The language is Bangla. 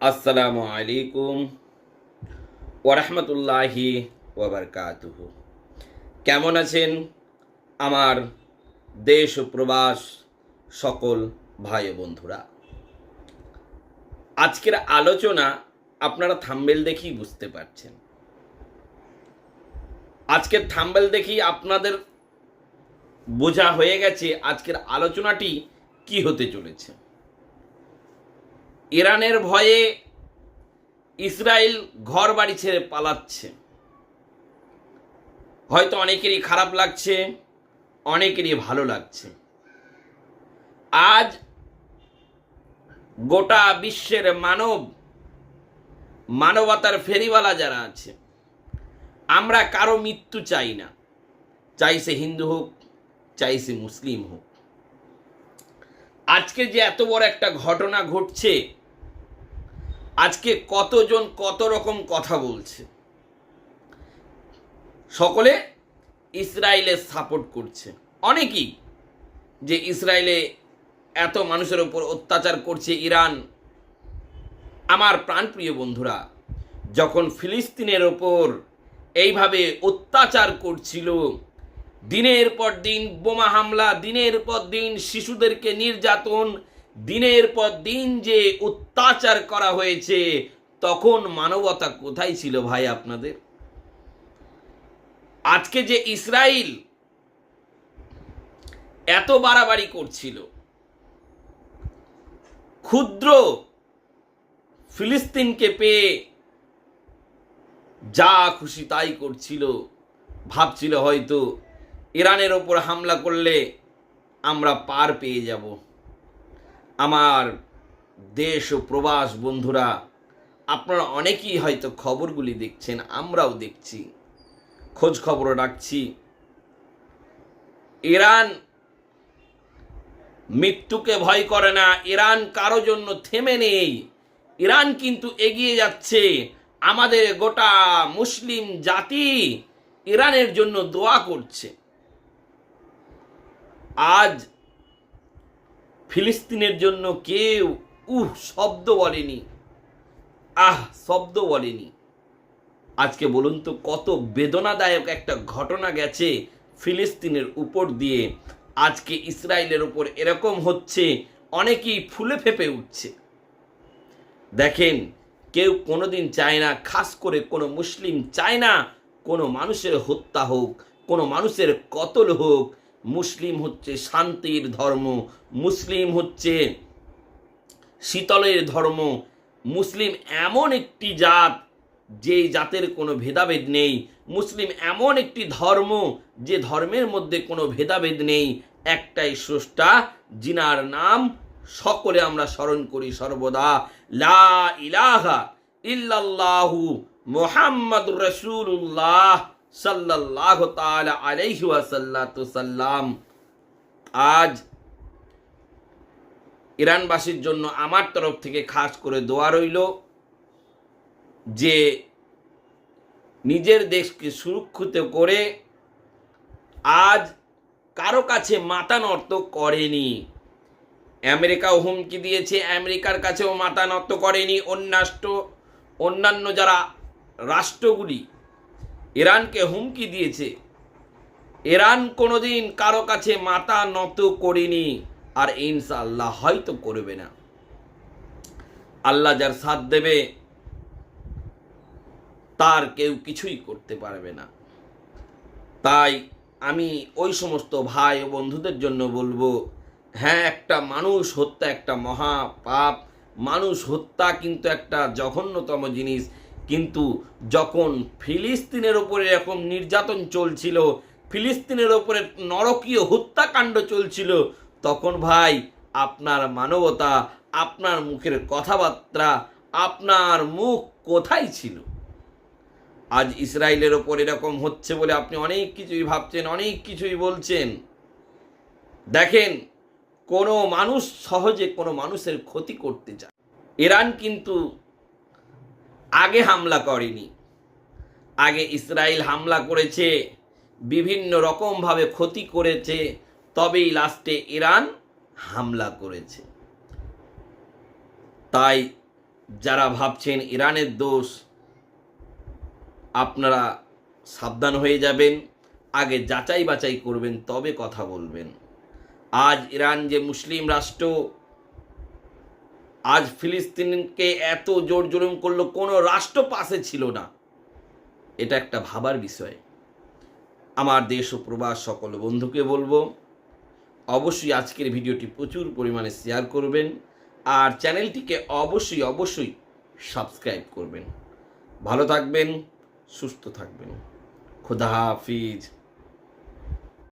আসসালামু আলাইকুম ওরহমতুল্লাহি ওবরকাতুহ কেমন আছেন আমার দেশ ও প্রবাস সকল ভাই বন্ধুরা? আজকের আলোচনা আপনারা থাম্বেল দেখেই বুঝতে পারছেন। আজকের থাম্বেল দেখেই আপনাদের বোঝা হয়ে গেছে আজকের আলোচনাটি কি হতে চলেছে। ইরানের ভয়ে ইসরায়েল ঘর বাড়ি ছেড়ে পালাচ্ছে। হয়তো অনেকেরই খারাপ লাগছে, অনেকেরই ভালো লাগছে। আজ গোটা বিশ্বের মানব মানবতার ফেরিওয়ালা যারা আছে, আমরা কারও মৃত্যু চাই না। চাই সে হিন্দু হোক, চাই সে মুসলিম হোক। আজকে যে এত বড় একটা ঘটনা ঘটছে, আজকে কতজন কত রকম কথা বলছে। সকলে ইসরায়েলের সাপোর্ট করছে। অনেকেই যে ইসরায়েলে এত মানুষের ওপর অত্যাচার করছে ইরান আমার প্রাণপ্রিয় বন্ধুরা, যখন ফিলিস্তিনের ওপর এইভাবে অত্যাচার করছিল, দিনের পর দিন বোমা হামলা, দিনের পর দিন শিশুদেরকে নির্যাতন, দিনের পর দিন যে অত্যাচার করা হয়েছে, তখন মানবতা কোথায় ছিল ভাই আপনাদের? আজকে যে ইসরায়েল এত বাড়াবাড়ি করছিল, ক্ষুদ্র ফিলিস্তিনকে পেয়ে যা খুশি তাই করছিল, ভাবছিল হয়তো ইরানের ওপর হামলা করলে আমরা পার পেয়ে যাব। আমার দেশ ও প্রবাস বন্ধুরা, আপনারা অনেকেই হয়তো খবরগুলি দেখছেন, আমরাও দেখছি। খোঁজ খবরও রাখছি। ইরান মৃত্যুকে ভয় করে না, ইরান কারও জন্য থেমে নেই। ইরান কিন্তু এগিয়ে যাচ্ছে। আমাদের গোটা মুসলিম জাতি ইরানের জন্য দোয়া করছে। আজ ফিলিস্তিনের জন্য কেউ উহ, শব্দ বলেনি। আহ, শব্দ বলেনি। আজকে বলুন তো, কত বেদনাদায়ক একটা ঘটনা গেছে ফিলিস্তিনের উপর দিয়ে। আজকে ইসরায়েলের উপর এরকম হচ্ছে, অনেকেই ফুলে ফেপে উঠছে। দেখেন, কেউ কোনোদিন চায় না, খাস করে কোনো মুসলিম চায় না, কোনো মানুষের হত্যা হোক, কোনো মানুষের কতল হোক। মুসলিম হচ্ছে শান্তির ধর্ম, মুসলিম হচ্ছে শীতলের ধর্ম। মুসলিম এমন একটি জাত, যে জাতের কোনো ভেদাভেদ নেই। মুসলিম এমন একটি ধর্ম, যে ধর্মের মধ্যে কোনো ভেদাভেদ নেই। একটাই স্রষ্টা জিনার নাম সকলে আমরা স্মরণ করি সর্বদা, লা ইলাহা ইল্লাল্লাহু আলাইহি আজ ইরানবাসীর জন্য আমার তরফ থেকে খাস করে দোয়া রইল যে নিজের দেশকে সুরক্ষিত করে আজ কারও কাছে মাথা নত করেনি। আমেরিকাও হুমকি দিয়েছে, আমেরিকার কাছেও মাথা নত করেনি অন্যাষ্ট, অন্যান্য যারা রাষ্ট্রগুলি ইরানকে হুমকি দিয়েছে, ইরান কোনোদিন কারও কাছে মাথা নত করেনি, আর ইনশাআল্লাহ হয়তো করবে না। আল্লাহ যার সাথ দেবে, তার কেউ কিছুই করতে পারবে না। তাই আমি ওই সমস্ত ভাই ও বন্ধুদের জন্য বলব হ্যাঁ একটা মানুষ হত্যা একটা মহা পাপ মানুষ হত্যা কিন্তু একটা জঘন্যতম জিনিস। কিন্তু যখন ফিলিস্তিনের ওপরে এরকম নির্যাতন চলছিল, ফিলিস্তিনের ওপরে নরকীয় হত্যাকাণ্ড চলছিল, তখন ভাই আপনার মানবতা, আপনার মুখের কথাবার্তা, আপনার মুখ কোথায় ছিল? আজ ইসরায়েলের ওপর এরকম হচ্ছে বলে আপনি অনেক কিছুই ভাবছেন, অনেক কিছুই বলছেন। দেখেন কোনো মানুষ সহজে কোনো মানুষের ক্ষতি করতে চায়। ইরান কিন্তু আগে হামলা করেনি। আগে ইসরায়েল হামলা করেছে, বিভিন্ন রকমভাবে ক্ষতি করেছে, তবেই লাস্টে ইরান হামলা করেছে। তাই যারা ভাবছেন ইরানের দোষ, আপনারা সাবধান হয়ে যাবেন, আগে যাচাই বাছাই করবেন, তবে কথা বলবেন। আজ ইরান যে মুসলিম রাষ্ট্র, আজ ফিলিস্তিনকে এত জোর জুলুম করল, কোনো রাষ্ট্র পাশে ছিল না। এটা একটা ভাবার বিষয়। আমার দেশ ও প্রবাস সকল বন্ধুকে বলব, অবশ্যই আজকের ভিডিওটি প্রচুর পরিমাণে শেয়ার করবেন আর চ্যানেলটিকে অবশ্যই অবশ্যই সাবস্ক্রাইব করবেন। ভালো থাকবেন, সুস্থ থাকবেন। খুদা হাফিজ।